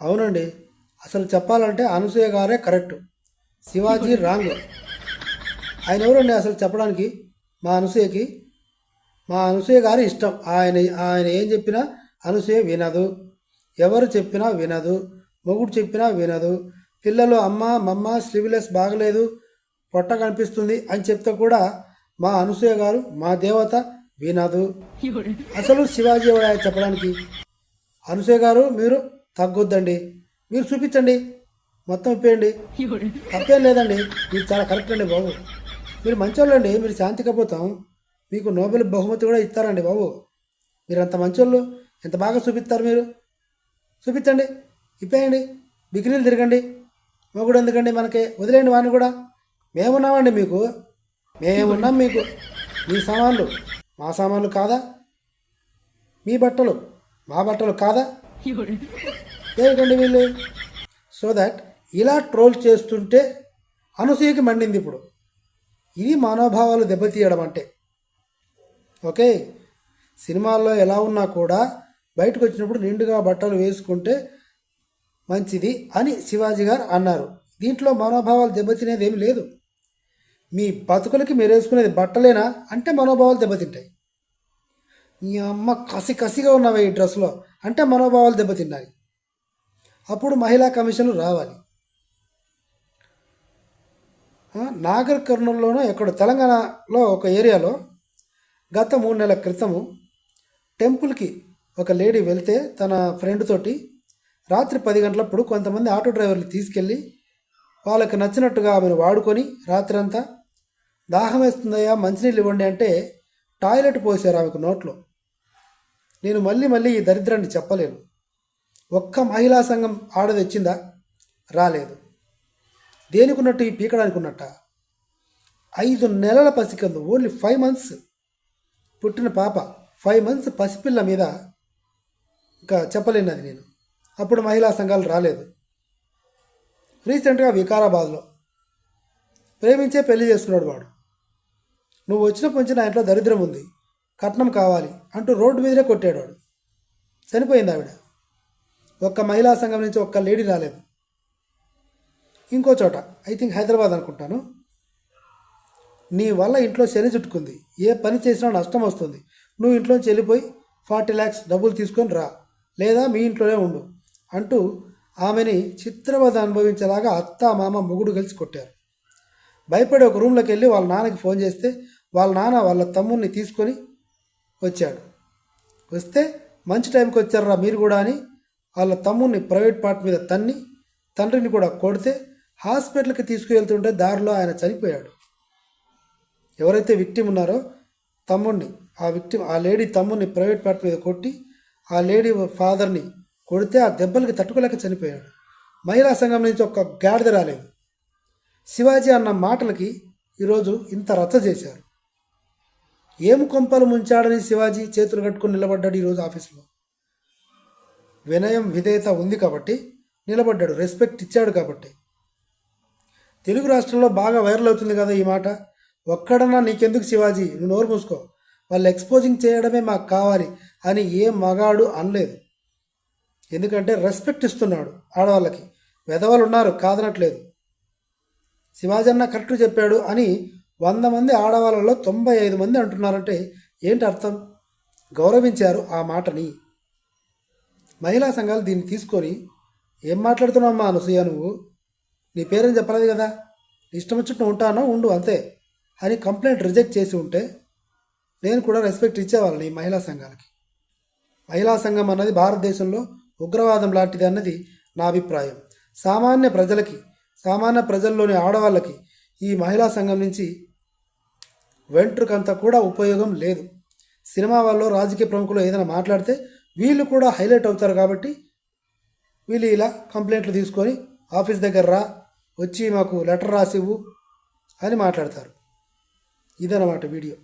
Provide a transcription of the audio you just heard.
అవునండి. అసలు చెప్పాలంటే అనసూయ గారే కరెక్ట్. శివాజీ రాంగ్. ఆయన ఎవరండి అసలు చెప్పడానికి? మా అనసూయకి? మా అనసూయ గారి ఇష్టం. ఆయన ఆయన ఏం చెప్పినా అనసూయ వినదు. ఎవరు చెప్పినా వినదు. మొగుడు చెప్పినా వినదు. పిల్లలు అమ్మ మమ్మ స్లీవ్లెస్ బాగలేదు. పొట్ట కనిపిస్తుంది అని చెప్తే కూడా మా అనసూయ గారు మా దేవత వినదు. అసలు శివాజీ ఎవడా చెప్పడానికి? అనసూయ గారు మీరు? తగ్గొద్దండి. మీరు చూపించండి. మొత్తం ఇప్పేయండి. తప్పేం లేదండి. మీరు చాలా కరెక్ట్ అండి బాబు. మీరు మంచోళ్ళండి. మీరు శాంతి కపోతాం మీకు నోబెల్ బహుమతి కూడా ఇస్తారండి బాబు. మీరు అంత మంచోళ్ళు. ఎంత బాగా చూపిస్తారు మీరు? చూపించండి. ఇప్పేయండి. బిగ్రీలు తిరగండి. మొగుడు ఎందుకండి మనకి? వదిలేయండి వాడిని కూడా. మేమున్నామండి మీకు. మేమున్నాం మీకు. మీ సామాన్లు. మా సామాన్లు కాదా? మీ బట్టలు. మా బట్టలు కాదా? దేనికండి వీళ్ళు? సో దట్ ఇలా ట్రోల్ చేస్తుంటే అనసూయకి మండింది ఇప్పుడు. ఇది మనోభావాలు దెబ్బతీయడం అంటే. ఓకే? సినిమాల్లో ఎలా ఉన్నా కూడా బయటకు వచ్చినప్పుడు నిండుగా బట్టలు వేసుకుంటే మంచిది అని శివాజీ గారు అన్నారు. దీంట్లో మనోభావాలు దెబ్బతినేది ఏమి లేదు. మీ బతుకులకి మీరు వేసుకునేది బట్టలేనా? అంటే మనోభావాలు దెబ్బతింటాయి. ఈ అమ్మ కసి కసిగా ఉన్నవి ఈ డ్రెస్లో అంటే మనోభావాలు దెబ్బతిన్నాయి. అప్పుడు మహిళా కమిషన్లు రావాలి. నాగర్ కర్నూలులోనో ఎక్కడ తెలంగాణలో ఒక ఏరియాలో గత మూడు నెలల క్రితము టెంపుల్కి ఒక లేడీ వెళ్తే తన ఫ్రెండ్ తోటి రాత్రి పది గంటలప్పుడు కొంతమంది ఆటో డ్రైవర్లు తీసుకెళ్ళి వాళ్ళకి నచ్చినట్టుగా ఆమెను వాడుకొని రాత్రంతా దాహం వేస్తుందయ్యా మంచినీళ్ళు ఇవ్వండి అంటే టాయిలెట్ పోసారు ఆమెకు నోట్లో. నేను మళ్ళీ మళ్ళీ ఈ దరిద్రాన్ని చెప్పలేను. ఒక్క మహిళా సంఘం ఆడ తెచ్చిందా? రాలేదు. దేనికున్నట్టు ఈ పీకడానికి ఉన్నట్ట ఐదు నెలల పసికందు ఓన్లీ ఫైవ్ మంత్స్ పుట్టిన పాప ఫైవ్ మంత్స్ పసిపిల్ల మీద ఇంకా చెప్పలేను అది నేను. అప్పుడు మహిళా సంఘాలు రాలేదు. రీసెంట్గా వికారాబాద్లో ప్రేమించే పెళ్ళి చేసుకున్నాడు వాడు. నువ్వు వచ్చిన పొంచి నా ఇంట్లో దరిద్రం ఉంది. కట్నం కావాలి అంటూ రోడ్డు మీదనే కొట్టాడు వాడు చనిపోయింది ఆవిడ. ఒక్క మహిళా సంఘం నుంచి ఒక్క లేడీ రాలేదు. ఇంకో చోట ఐ థింక్ హైదరాబాద్ అనుకుంటాను. నీ వల్ల ఇంట్లో శని చుట్టుకుంది. ఏ పని చేసినా నష్టం వస్తుంది. నువ్వు ఇంట్లోంచి వెళ్ళిపోయి ఫార్టీ ల్యాక్స్ డబ్బులు తీసుకొని రా. లేదా మీ ఇంట్లోనే ఉండు అంటూ ఆమెని చిత్రవద అనుభవించేలాగా అత్త మామ మొగుడు కలిసి కొట్టారు. భయపడి ఒక రూమ్లోకి వెళ్ళి వాళ్ళ నాన్నకి ఫోన్ చేస్తే వాళ్ళ నాన్న వాళ్ళ తమ్ముడిని తీసుకొని వచ్చాడు. వస్తే మంచి టైంకి వచ్చారా మీరు కూడా అని వాళ్ళ తమ్ముడిని ప్రైవేట్ పార్ట్ మీద తన్ని తండ్రిని కూడా కొడితే హాస్పిటల్కి తీసుకువెళ్తుంటే దారిలో ఆయన చనిపోయాడు. ఎవరైతే విక్టిమ్ ఉన్నారో తమ్ముడిని ఆ విక్టిమ్ ఆ లేడీ తమ్ముడిని ప్రైవేట్ పార్ట్ మీద కొట్టి ఆ లేడీ ఫాదర్ని కొడితే ఆ దెబ్బలకి తట్టుకోలేక చనిపోయాడు. మహిళా సంఘం నుంచి ఒక్క గాడిద రాలేదు. శివాజీ అన్న మాటలకి ఈరోజు ఇంత రచ్చ చేశారు. ఏం కొంపలు ముంచాడని శివాజీ చేతులు కట్టుకొని నిలబడ్డాడు ఈరోజు ఆఫీస్లో. వినయం విధేయత ఉంది కాబట్టి నిలబడ్డాడు రెస్పెక్ట్ ఇచ్చాడు కాబట్టి. తెలుగు రాష్ట్రంలో బాగా వైరల్ అవుతుంది కదా ఈ మాట. ఒక్కడన్నా నీకెందుకు శివాజీ? నువ్వు నోరు మూసుకో. వాళ్ళు ఎక్స్పోజింగ్ చేయడమే మాకు కావాలి అని ఏ మగాడు అనలేదు. ఎందుకంటే రెస్పెక్ట్ ఇస్తున్నాడు ఆడవాళ్ళకి. వెధవాళ్ళు ఉన్నారు కాదనట్లేదు. శివాజీ అన్న కరెక్ట్ చెప్పాడు అని వంద మంది ఆడవాళ్ళలో తొంభై ఐదు మంది అంటున్నారంటే ఏంటి అర్థం? గౌరవించారు ఆ మాటని. మహిళా సంఘాలు దీన్ని తీసుకొని ఏం మాట్లాడుతున్నావమ్మా అనసూయ నువ్వు? నీ పేరేం చెప్పలేదు కదా? నీ ఇష్టం వచ్చినట్టు ఉంటానో ఉండు అంతే. అని కంప్లైంట్ రిజెక్ట్ చేసి ఉంటే నేను కూడా రెస్పెక్ట్ ఇచ్చేవాళ్ళని ఈ మహిళా సంఘాలకి. మహిళా సంఘం అన్నది భారతదేశంలో ఉగ్రవాదం లాంటిది అన్నది నా అభిప్రాయం. సామాన్య ప్రజలకి సామాన్య ప్రజల్లోని ఆడవాళ్ళకి ఈ మహిళా సంఘం నుంచి వెంట్రుకంత కూడా ఉపయోగం లేదు. సినిమా వాళ్ళు రాజకీయ ప్రముఖులు ఏదైనా మాట్లాడితే వీళ్ళు కూడా హైలైట్ అవుతారు కాబట్టి వీళ్ళు ఇలా కంప్లైంట్లు తీసుకొని ఆఫీస్ దగ్గర రా వచ్చి మాకు లెటర్ రాసివ్వు అని మాట్లాడతారు. ఇదన్నమాట వీడియో.